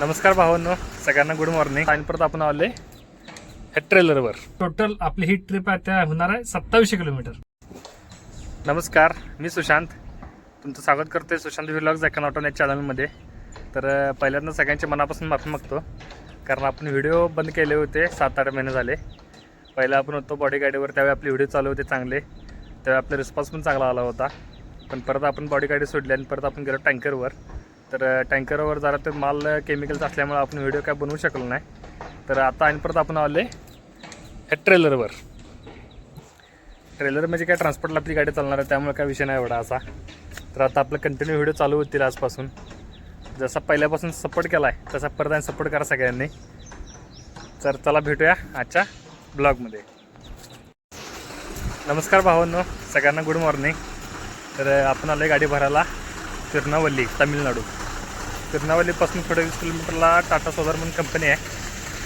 नमस्कार भावांनो सगळ्यांना गुड मॉर्निंग आणि परत आपण आले ह्या ट्रेलरवर टोटल आपली ही ट्रिप आहे त्या होणार आहे सत्तावीसशे किलोमीटर. नमस्कार मी सुशांत. तुमचं स्वागत करतोय सुशांत व्हिलॉग्स एका नॉटॉन या चॅनलमध्ये तर पहिल्यांदा सगळ्यांच्या मनापासून माफी मागतो. कारण आपण व्हिडिओ बंद केले होते सात आठ महिने झाले. पहिला आपण होतो बॉडी गाडीवर त्यावेळी आपले व्हिडिओ चालू होते चांगले. त्यावेळी आपला रिस्पॉन्स पण चांगला आला होता. पण परत आपण बॉडी गाडी सोडली आणि परत आपण गेलो टँकरवर तर टँकरवर जरा ते माल केमिकल्स असल्यामुळे आपण व्हिडिओ काय बनवू शकलो नाही. तर आता आणि परत आपण आले ह्या ट्रेलरवर ट्रेलर म्हणजे काय ट्रान्सपोर्टला आपली गाडी चालणार आहे त्यामुळे काय विषय नाही एवढा असा. तर आता आपलं कंटिन्यू व्हिडिओ चालू होतील आजपासून. जसा पहिल्यापासून सपोर्ट केला आहे तसा परत आणि सपोर्ट करा सगळ्यांनी. तर चला भेटूया आजच्या ब्लॉगमध्ये नमस्कार भावांनो सगळ्यांना गुड मॉर्निंग तर आपण आलो गाडी भरायला तिरुनावल्ली तामिळनाडू. तिरुनावल्लीपासून थोडं वीस किलोमीटरला टाटा सोलार म्हणून कंपनी आहे.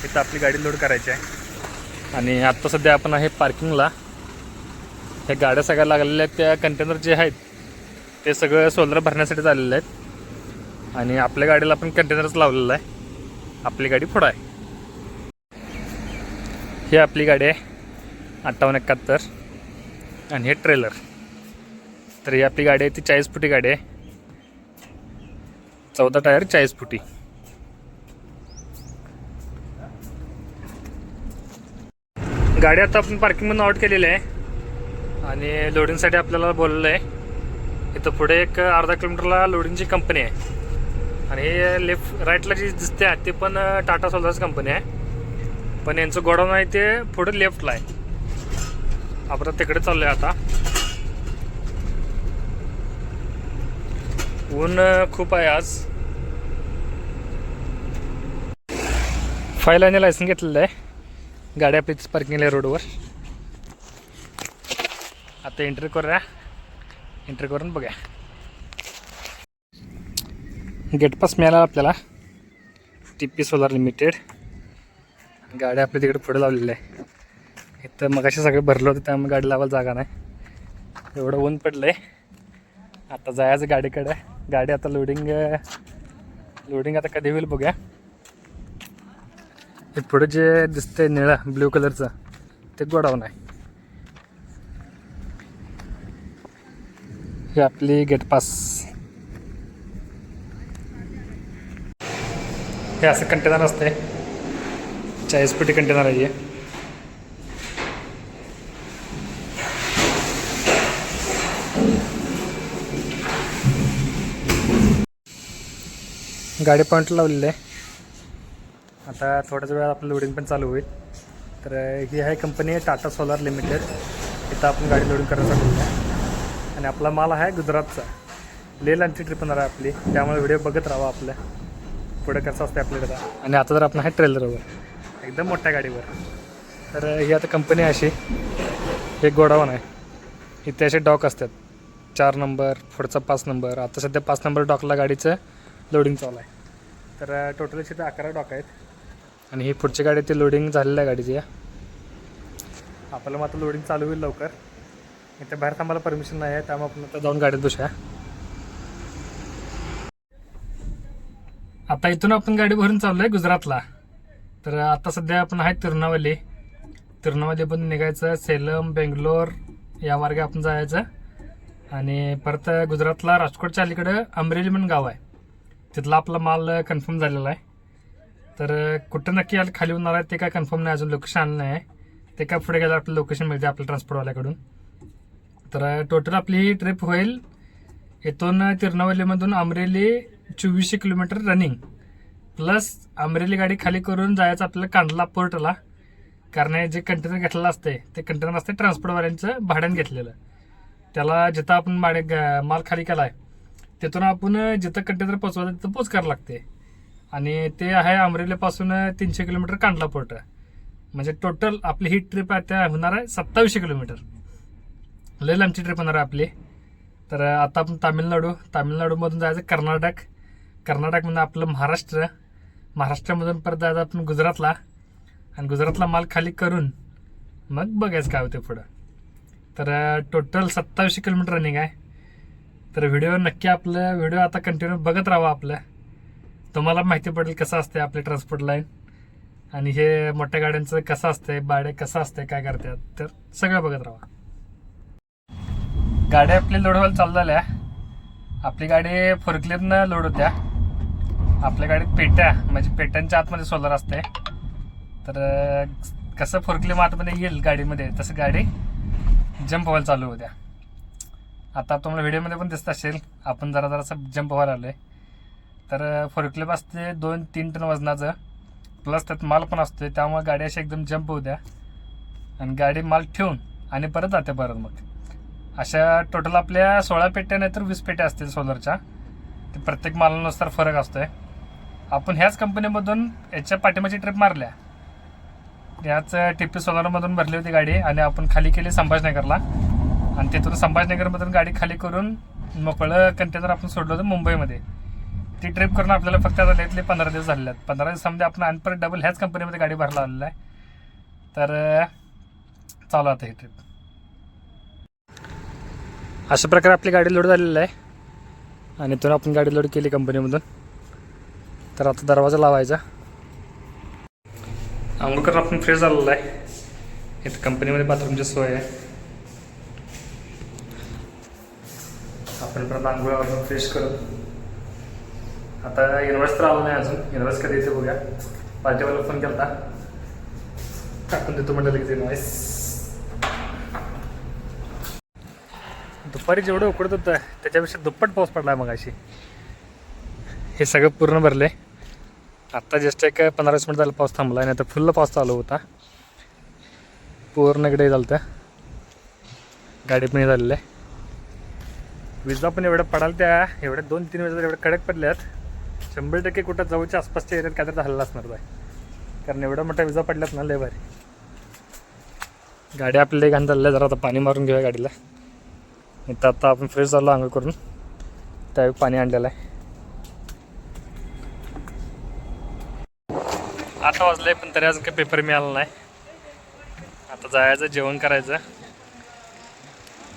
तिथं आपली गाडी लोड करायची आहे. आणि आत्ता सध्या आपण आहे पार्किंगला ह्या गाड्या सगळ्या लागलेल्या आहेत त्या कंटेनर जे आहेत ते सगळं सोलर भरण्यासाठी आलेले आहेत. आणि आपल्या गाडीला आपण कंटेनरच लावलेला आहे. आपली गाडी पुढं आहे. ही आपली गाडी आहे अठ्ठावन्न एकाहत्तर. आणि हे ट्रेलर तर ही आपली गाडी आहे ती चाळीस फुटी गाडी आहे. चौदा टायर चाळीस फुटी. गाडी आता आपण पार्किंगमधून आउट केलेली आहे. आणि लोडिंगसाठी आपल्याला बोललेलं आहे. इथं पुढे एक अर्धा किलोमीटरला लोडिंगची कंपनी आहे. आणि हे लेफ्ट राईटला जी दिसते आहे ते पण टाटा सोलर्स कंपनी आहे. पण यांचं गोडाऊन आहे ते पुढे लेफ्टला आहे. आपण तिकडे चाललो आहे आता. ऊन खूप आहे आज. पहिल्याने लायसन घेतलेलं आहे. गाडी आपली पार्किंग आहे रोडवर आता एंट्री करूया. एंट्री करून बघा गेटपास मिळाला आपल्याला. टी पी सोलार लिमिटेड गाडी आपल्या तिकडे पुढे लावलेली आहे. इथं मग असे सगळे भरलं होतं त्यामुळे गाडी लावायला जागा नाही. एवढं ऊन पडलं आहे आता जायचं गाडीकडे. गाडी आता लोडिंग लोडिंग आता कधी होईल बघूया. हे पुढे जे दिसतंय निळा ब्ल्यू कलरचं ते गोडाऊन आहे. ही आपली गेट पास. हे असं कंटेनर असते चाळीस पेटी कंटेनर आहे गाडी पॉईंट लावलेले आहे. आता थोड्याच वेळात आपलं लोडिंग पण चालू होईल. तर ही आहे कंपनी आहे टाटा सोलार लिमिटेड इथं आपण गाडी लोडिंग करण्यासाठी आहे आणि आपला माल आहे गुजरातचा. लेह लांची ट्रिप होणार आहे आपली. त्यामुळे व्हिडिओ बघत राहा आपल्या पुढे कसं असते आपल्याकडे आणि आता जर आपण आहे ट्रेलरवर एकदम मोठ्या गाडीवर. तर ही आता कंपनी अशी. एक गोडाऊन आहे. इथे असे डॉक असतात. चार नंबर पुढचा पाच नंबर आता सध्या पाच नंबर डॉकला गाडीचं लोडिंग चालू आहे. तर टोटल इथे अकरा डॉक आहेत. आणि ही पुढची गाडी ती लोडिंग झालेलं आहे गाडीची या. आपल्याला मग आता लोडिंग चालू होईल लवकर. इथे बाहेर थांबायला परमिशन नाही आहे त्यामुळे आपण आता जाऊन गाडीत बसूया. आता इथून आपण गाडी भरून चाललो आहे गुजरातला. तर आता सध्या आपण आहे तिरुनावली तिरुनावली पण निघायचं सेलम बेंगलोर या मार्गे आपण जायचं. आणि परत गुजरातला राजकोटच्या अलीकडं अमरेली म्हणून गाव आहे. तिथला आपला माल कन्फर्म झालेला आहे. तर कुठं नक्की याला खाली होणार आहे ते काय कन्फर्म नाही अजून लोकेशन आलं नाही. आहे ते काय पुढे गेलं आपलं लोकेशन मिळते आपल्या ट्रान्सपोर्टवाल्याकडून तर टोटल आपली ही ट्रिप होईल येथून तिरुनावलीमधून अमरेली चोवीसशे किलोमीटर रनिंग प्लस अमरेली गाडी खाली करून जायचं आपल्याला कांडला पोर्टला कारण जे कंटेनर घेतलेलं असते ते कंटेनर असते ट्रान्सपोर्टवाल्यांचं भाड्यानं घेतलेलं. त्याला जिथं आपण भाडे ग- माल खाली केला आहे तिथून आपण जिथं कंटेनर पोचवायचं तिथं पोच करावं लागते आणि ते आहे अमरेलीपासून तीनशे किलोमीटर कांडला पोर्ट म्हणजे टोटल आपली ही ट्रिप आहे त्या होणार आहे सत्तावीसशे किलोमीटर. लय लांबची ट्रिप होणार आहे आपली. तर आता आपण तामिळनाडू तामिळनाडूमधून जायचं कर्नाटक. कर्नाटकमधून म्हणजे आपलं महाराष्ट्र. महाराष्ट्रामधून परत जायचं आपण गुजरातला. आणि गुजरातला माल खाली करून मग बघायचं काय होते पुढं. तर टोटल सत्तावीसशे किलोमीटर रनिंग आहे. तर व्हिडिओ नक्की आपलं व्हिडिओ आता कंटिन्यू बघत राहा आपलं. तुम्हाला माहिती पडेल कसं असते आपले ट्रान्सपोर्ट लाईन आणि हे मोठ्या गाड्यांचं कसं असतंय भाडे कसं असतंय काय करतात तर सगळं बघत राहा. गाड्या आपली लोड व्हायला चालू झाल्या. आपली गाडी फोरक्लिपनं लोड होत्या. आपल्या गाडीत पेट्या म्हणजे पेट्यांच्या आतमध्ये सोलर असते तर कसं फोरक्लिप आतमध्ये येईल गाडीमध्ये तसं गाडी जंप व्हायला चालू होत्या आता तुम्हाला व्हिडिओमध्ये पण दिसत असेल आपण जरा जरासं जंप व्हायला आलो आहे तर फोरक्लिप असते दोन तीन टन वजनाचं. प्लस त्यात माल पण असतोय त्यामुळे गाडी अशी एकदम जंप होत्या आणि गाडी माल ठेवून आणि परत जाते परत मग अशा टोटल आपल्या सोळा पेट्या नाही तर वीस पेट्या असतील सोलरच्या ते प्रत्येक मालानुसार फरक असतोय. आपण ह्याच कंपनीमधून याच्या पाठीमाची ट्रिप मारल्या. याच टिप्पी सोलरमधून भरली होती गाडी आणि आपण खाली केली संभाजनगरला. आणि तिथून संभाजनगरमधून गाडी खाली करून मोकळं कंटेनर आपण सोडलं होतं मुंबईमध्ये. ती ट्रिप करून आपल्याला फक्त आता लेटले पंधरा दिवस झालेले आहेत. पंधरा दिवसामध्ये आपण अनपर डबल ह्याच कंपनीमध्ये गाडी भरला आलेला आहे. तर चालू आता ही ट्रिप अशा प्रकारे आपली गाडी लोड झालेली आहे. आणि इथून आपण गाडी लोड केली कंपनीमधून तर आता दरवाजा लावायचा. आंघोळ करून आपण फ्रेश झालेला आहे. इथं कंपनीमध्ये बाथरूमची सोय आहे. आपण परत आंघोळ फ्रेश करू आता युनिव्हर्स तर आलो नाही अजून. युनिव्हर्स कधी येते बघूया. पार्टीवाला फोन केला टाकून देतो म्हटलं लगेच युनिव्हर्स दुपारी जेवढं उकडत होतं त्याच्यापेक्षा दुप्पट पाऊस पडला मग अशी हे सगळं पूर्ण भरले आत्ता जस्ट एक पंधरा वीस मिनिट झालं पाऊस थांबला नाही तर फुल्ल पाऊस चालू होता. पूर्ण इकडे झालं गाडी पण झालेलं आहे. विजा पण एवढ्या पडाल त्या एवढ्या दोन तीन वेळेस एवढ्या कडक पडल्यात शंभर टक्के कुठं जवळच्या आसपासच्या एरियात काहीतरी हल्ला असणार बाय कारण एवढ्या मोठ्या विजा पडल्यात ना लय भारी. गाडी आपल्याला घाण चालल्या जरा आता पाणी मारून घेऊया गाडीला. तर आता आपण फ्रेश झालो आंघोळ करून. त्यावेळी पाणी आणलेलं आहे. आता वाजलंय पण तरी अजून काही पेपर मिळाला नाही. आता जायचं जेवण करायचं.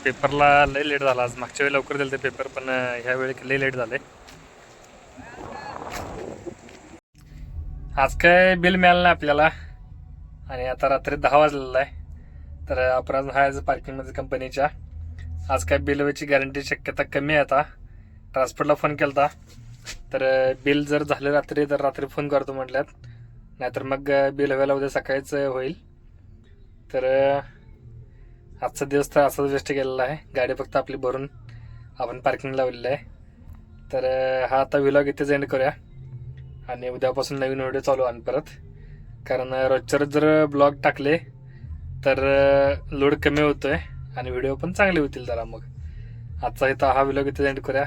पेपरला लय लेट झाला. आज मागच्या वेळी लवकर दिलं ते पेपर पण ह्यावेळी लय लेट झाले. आज काय बिल मिळालं नाही आपल्याला. आणि आता रात्री दहा वाजलेला आहे. तर अपराध आहे हाय पार्किंगमध्ये कंपनीच्या. आज काय बिल व्हायची गॅरंटी शक्यता कमी आहे आता. ट्रान्सपोर्टला फोन केला तर बिल जर झालं रात्री तर रात्री फोन करतो म्हटल्यात. नाहीतर मग बिल हव्याला उद्या सकाळीच होईल. तर आजचा दिवस तर असाच वेस्ट गेलेला आहे. गाडी फक्त आपली भरून आपण पार्किंग लावलेलं आहे. तर हा आता विलॉग इथेच एंड करूया. आणि उद्यापासून नवीन व्हिडिओ चालू आण परत. कारण रोजच्या रोज जर ब्लॉग टाकले तर लोड कमी होतोय आणि व्हिडिओ पण चांगले होतील जरा मग. आजचा इथं हा व्हिलॉग इथे एंड करूया.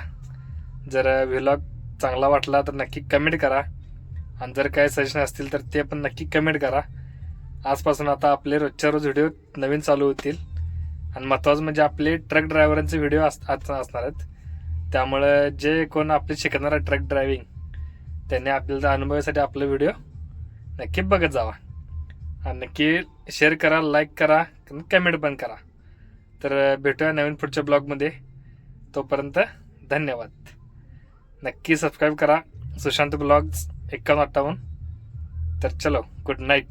जर व्हिलॉग चांगला वाटला तर नक्की कमेंट करा. आणि जर काही सजेशन असतील तर ते पण नक्की कमेंट करा. आजपासून आता आपले रोजच्या रोज व्हिडिओ नवीन चालू होतील. आणि महत्त्वाचं म्हणजे आपले ट्रक ड्रायव्हरांचे व्हिडिओ अस असणार आहेत. त्यामुळं जे कोण आपले शिकणार आहे ट्रक ड्रायव्हिंग त्यांनी आपल्याला अनुभवासाठी आपला व्हिडिओ नक्की बघत जावा. आणि नक्की शेअर करा लाईक करा कमेंट पण करा. तर भेटूया नवीन पुढच्या ब्लॉगमध्ये. तोपर्यंत धन्यवाद. नक्की सबस्क्राईब करा. सुशांत ब्लॉग्स एक्कावन्न अठ्ठावन्न. तर चलो गुड नाईट